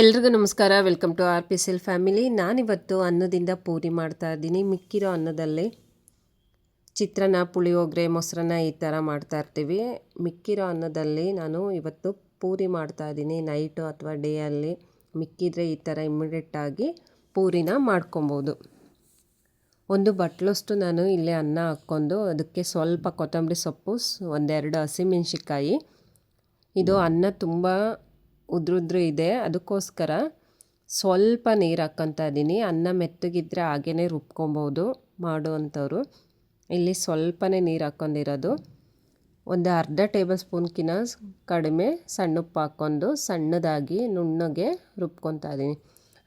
ಎಲ್ರಿಗೂ ನಮಸ್ಕಾರ. Welcome to R P L family ನಾನಿವತ್ತು ಅನ್ನದಿಂದ ಪೂರಿ ಮಾಡ್ತಾ ಇದ್ದೀನಿ. ಮಿಕ್ಕಿರೋ ಅನ್ನದಲ್ಲಿ ಚಿತ್ರಾನ್ನ, ಪುಳಿಯೋಗರೆ, ಮೊಸರನ್ನ ಈ ಥರ ಮಾಡ್ತಾ ಇರ್ತೀವಿ. ಮಿಕ್ಕಿರೋ ಅನ್ನದಲ್ಲಿ ನಾನು ಇವತ್ತು ಪೂರಿ ಮಾಡ್ತಾ ಇದ್ದೀನಿ. ನೈಟು ಅಥವಾ ಡೇ ಅಲ್ಲಿ ಮಿಕ್ಕಿದ್ರೆ ಈ ಥರ ಇಮ್ಮಿಡಿಯೇಟಾಗಿ ಪೂರಿನ ಮಾಡ್ಕೊಬೋದು. ಒಂದು ಬಟ್ಲಷ್ಟು ನಾನು ಇಲ್ಲೇ ಅನ್ನ ಹಾಕ್ಕೊಂಡು ಅದಕ್ಕೆ ಸ್ವಲ್ಪ ಕೊತ್ತಂಬರಿ ಸೊಪ್ಪು, ಒಂದೆರಡು ಹಸಿಮೆಣ್ಸಿಕಾಯಿ ಇದು ಅನ್ನ ತುಂಬ ಉದ್ರುದ್ರು ಇದೆ. ಅದಕ್ಕೋಸ್ಕರ ಸ್ವಲ್ಪ ನೀರು ಹಾಕ್ಕೊತಾ ಇದ್ದೀನಿ ಅನ್ನ ಮೆತ್ತಗಿದ್ರೆ ಹಾಗೇ ರುಬ್ಕೊಬೋದು ಮಾಡುವಂಥವ್ರು. ಇಲ್ಲಿ ಸ್ವಲ್ಪನೇ ನೀರು ಹಾಕ್ಕೊಂಡಿರೋದು ಒಂದು ಅರ್ಧ ಟೇಬಲ್ ಸ್ಪೂನ್ಕಿನ ಕಡಿಮೆ ಸಣ್ಣ ಉಪ್ಪು ಹಾಕ್ಕೊಂಡು ಸಣ್ಣದಾಗಿ ನುಣ್ಣಗೆ ರುಬ್ಕೊತಾ ಇದ್ದೀನಿ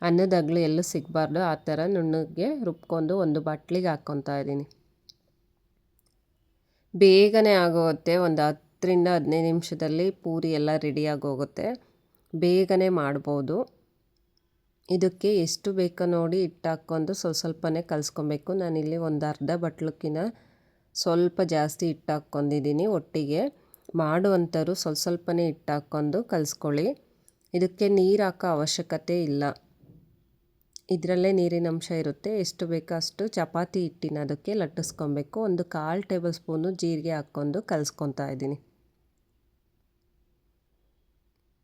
ಅನ್ನದಾಗಲಿ ಎಲ್ಲೂ ಸಿಗಬಾರ್ದು. ಆ ಥರ ನುಣ್ಣಗೆ ರುಬ್ಕೊಂಡು ಒಂದು ಬಟ್ಲಿಗೆ ಹಾಕ್ಕೊತಾ ಇದ್ದೀನಿ ಬೇಗನೆ ಆಗೋಗುತ್ತೆ. ಒಂದು ಹತ್ತರಿಂದ ಹದಿನೈದು ನಿಮಿಷದಲ್ಲಿ ಪೂರಿ ಎಲ್ಲ ರೆಡಿಯಾಗಿ ಹೋಗುತ್ತೆ ಬೇಗನೆ ಮಾಡ್ಬೋದು. ಇದಕ್ಕೆ ಎಷ್ಟು ಬೇಕೋ ನೋಡಿ ಹಿಟ್ಟು ಹಾಕ್ಕೊಂಡು ಸ್ವಲ್ಪ ಸ್ವಲ್ಪನೇ ಕಲಿಸ್ಕೊಬೇಕು. ನಾನಿಲ್ಲಿ ಒಂದು ಅರ್ಧ ಬಟ್ಲಕ್ಕಿನ ಸ್ವಲ್ಪ ಜಾಸ್ತಿ ಹಿಟ್ಟು ಹಾಕ್ಕೊಂಡಿದ್ದೀನಿ ಒಟ್ಟಿಗೆ. ಮಾಡುವಂಥವ್ರು ಸ್ವಲ್ಪ ಸ್ವಲ್ಪನೇ ಹಿಟ್ಟು ಹಾಕ್ಕೊಂಡು ಕಲಿಸ್ಕೊಳ್ಳಿ. ಇದಕ್ಕೆ ನೀರು ಹಾಕೋ ಅವಶ್ಯಕತೆ ಇಲ್ಲ. ಇದರಲ್ಲೇ ನೀರಿನ ಅಂಶ ಇರುತ್ತೆ. ಎಷ್ಟು ಬೇಕೋ ಅಷ್ಟು ಚಪಾತಿ ಹಿಟ್ಟಿನ ಅದಕ್ಕೆ ಲಟ್ಟಿಸ್ಕೊಬೇಕು. ಒಂದು ಕಾಲು ಟೇಬಲ್ ಸ್ಪೂನು ಜೀರಿಗೆ ಹಾಕ್ಕೊಂಡು ಕಲಿಸ್ಕೊತಾ ಇದ್ದೀನಿ.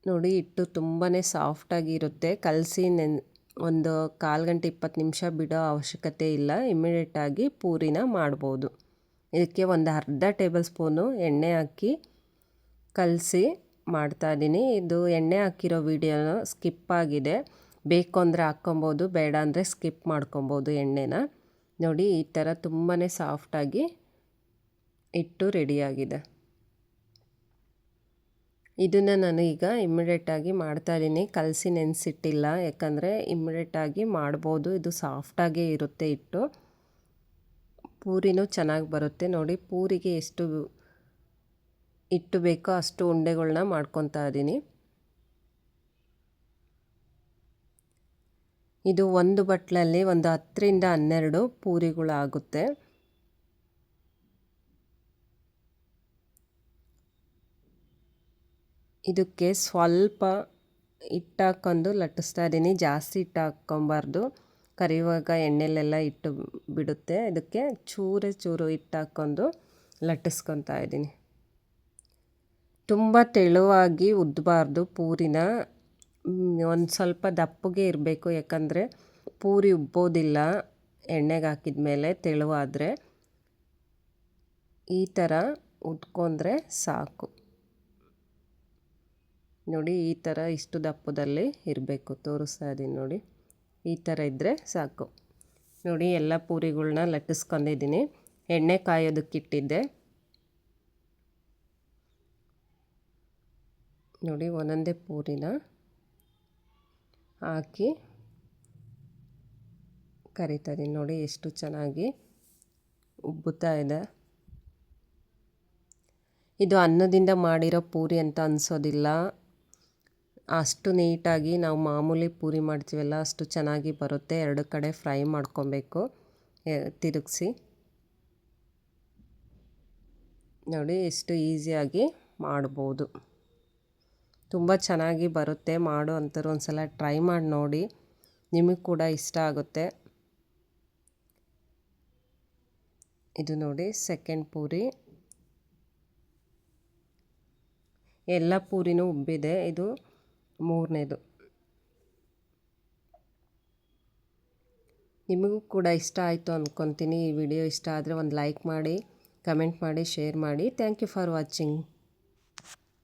ನೋಡಿ, ಹಿಟ್ಟು ತುಂಬಾ ಸಾಫ್ಟಾಗಿರುತ್ತೆ. ಕಲಸಿ ನೆನ್, ಒಂದು ಕಾಲು ಗಂಟೆ ಇಪ್ಪತ್ತು ನಿಮಿಷ ಬಿಡೋ ಅವಶ್ಯಕತೆ ಇಲ್ಲ. ಇಮಿಡಿಯೇಟಾಗಿ ಪೂರಿನ ಮಾಡ್ಬೋದು. ಇದಕ್ಕೆ ಒಂದು ಅರ್ಧ ಟೇಬಲ್ ಸ್ಪೂನು ಎಣ್ಣೆ ಹಾಕಿ ಕಲಸಿ ಮಾಡ್ತಾಯಿದ್ದೀನಿ ಇದು ಎಣ್ಣೆ ಹಾಕಿರೋ ವಿಡಿಯೋನ ಸ್ಕಿಪ್ ಆಗಿದೆ. ಬೇಕು ಅಂದರೆ ಹಾಕ್ಕೊಬೋದು, ಬೇಡ ಅಂದರೆ ಸ್ಕಿಪ್ ಮಾಡ್ಕೊಬೋದು ಎಣ್ಣೆನ. ನೋಡಿ, ಈ ಥರ ತುಂಬಾ ಸಾಫ್ಟಾಗಿ ಹಿಟ್ಟು ರೆಡಿಯಾಗಿದೆ ಇದನ್ನು ನಾನು ಈಗ ಇಮ್ಮಿಡಿಯೇಟಾಗಿ ಮಾಡ್ತಾಯಿದ್ದೀನಿ ಕಲಸಿ ನೆನೆಸಿಟ್ಟಿಲ್ಲ. ಯಾಕಂದರೆ ಇಮ್ಮಿಡಿಯೇಟಾಗಿ ಮಾಡ್ಬೋದು. ಇದು ಸಾಫ್ಟಾಗೇ ಇರುತ್ತೆ ಇಟ್ಟು ಪೂರಿನೂ ಚೆನ್ನಾಗಿ ಬರುತ್ತೆ. ನೋಡಿ, ಪೂರಿಗೆ ಎಷ್ಟು ಇಟ್ಟು ಬೇಕೋ ಅಷ್ಟು ಉಂಡೆಗಳನ್ನ ಮಾಡ್ಕೊತಾ ಇದ್ದೀನಿ. ಇದು ಒಂದು ಬಟ್ಲಲ್ಲಿ ಒಂದು ಹತ್ತರಿಂದ ಹನ್ನೆರಡು ಪೂರಿಗಳಾಗುತ್ತೆ. ಇದಕ್ಕೆ ಸ್ವಲ್ಪ ಹಿಟ್ಟು ಹಾಕ್ಕೊಂಡು ಲಟ್ಟಿಸ್ತಾ ಇದ್ದೀನಿ. ಜಾಸ್ತಿ ಹಿಟ್ಟು ಹಾಕ್ಕೊಬಾರ್ದು ಕರಿಯುವಾಗ ಎಣ್ಣೆಲೆಲ್ಲ ಇಟ್ಟು ಬಿಡುತ್ತೆ. ಇದಕ್ಕೆ ಚೂರೆ ಚೂರು ಹಿಟ್ಟು ಹಾಕ್ಕೊಂಡು ಲಟ್ಟಿಸ್ಕೊತಾ ಇದ್ದೀನಿ. ತುಂಬ ತೆಳುವಾಗಿ ಉದ್ದಬಾರ್ದು ಪೂರಿನ. ಒಂದು ಸ್ವಲ್ಪ ದಪ್ಪಗೆ ಇರಬೇಕು. ಯಾಕಂದರೆ ಪೂರಿ ಉಬ್ಬೋದಿಲ್ಲ ಎಣ್ಣೆಗೆ ಹಾಕಿದ ಮೇಲೆ ತೆಳುವಾದರೆ ಈ ಥರ ಉದ್ಕೊಂಡ್ರೆ ಸಾಕು. ನೋಡಿ, ಈ ಥರ ಇಷ್ಟು ದಪ್ಪದಲ್ಲಿ ಇರಬೇಕು. ತೋರಿಸ್ತಾ ಇದ್ದೀನಿ ನೋಡಿ. ಈ ಥರ ಇದ್ದರೆ ಸಾಕು. ನೋಡಿ, ಎಲ್ಲ ಪೂರಿಗಳ್ನ ಲಟ್ಟಿಸ್ಕೊಂಡಿದ್ದೀನಿ. ಎಣ್ಣೆ ಕಾಯೋದಕ್ಕಿಟ್ಟಿದ್ದೆ ನೋಡಿ, ಒಂದೊಂದೇ ಪೂರಿನ ಹಾಕಿ ಕರಿತಾ ಇದ್ದೀನಿ ನೋಡಿ, ಎಷ್ಟು ಚೆನ್ನಾಗಿ ಉಬ್ಬುತ್ತಾ ಇದೆ. ಇದು ಅನ್ನದಿಂದ ಮಾಡಿರೋ ಪೂರಿ ಅಂತ ಅನಿಸೋದಿಲ್ಲ. ಅಷ್ಟು ನೀಟಾಗಿ ನಾವು ಮಾಮೂಲಿ ಪೂರಿ ಮಾಡ್ತೀವಲ್ಲ, ಅಷ್ಟು ಚೆನ್ನಾಗಿ ಬರುತ್ತೆ. ಎರಡು ಕಡೆ ಫ್ರೈ ಮಾಡ್ಕೊಬೇಕು. ತಿರುಗಿಸಿ. ನೋಡಿ ಎಷ್ಟು ಈಸಿಯಾಗಿ ಮಾಡ್ಬೋದು. ತುಂಬ ಚೆನ್ನಾಗಿ ಬರುತ್ತೆ. ಮಾಡು ಅಂಥವ್ರು ಒಂದು ಸಲ ಟ್ರೈ ಮಾಡಿ ನೋಡಿ. ನಿಮಗೆ ಕೂಡ ಇಷ್ಟ ಆಗುತ್ತೆ. ಇದು ನೋಡಿ, ಸೆಕೆಂಡ್ ಪೂರಿ. ಎಲ್ಲ ಪೂರಿನೂ ಉಬ್ಬಿದೆ. ಇದು ಮೂರನೇದು. ನಿಮಗೂ ಕೂಡ ಇಷ್ಟ ಆಯಿತು ಅಂದ್ಕೊತೀನಿ ಈ ವಿಡಿಯೋ. ಇಷ್ಟ ಆದರೆ ಒಂದು ಲೈಕ್ ಮಾಡಿ, ಕಮೆಂಟ್ ಮಾಡಿ, ಶೇರ್ ಮಾಡಿ. Thank you for watching.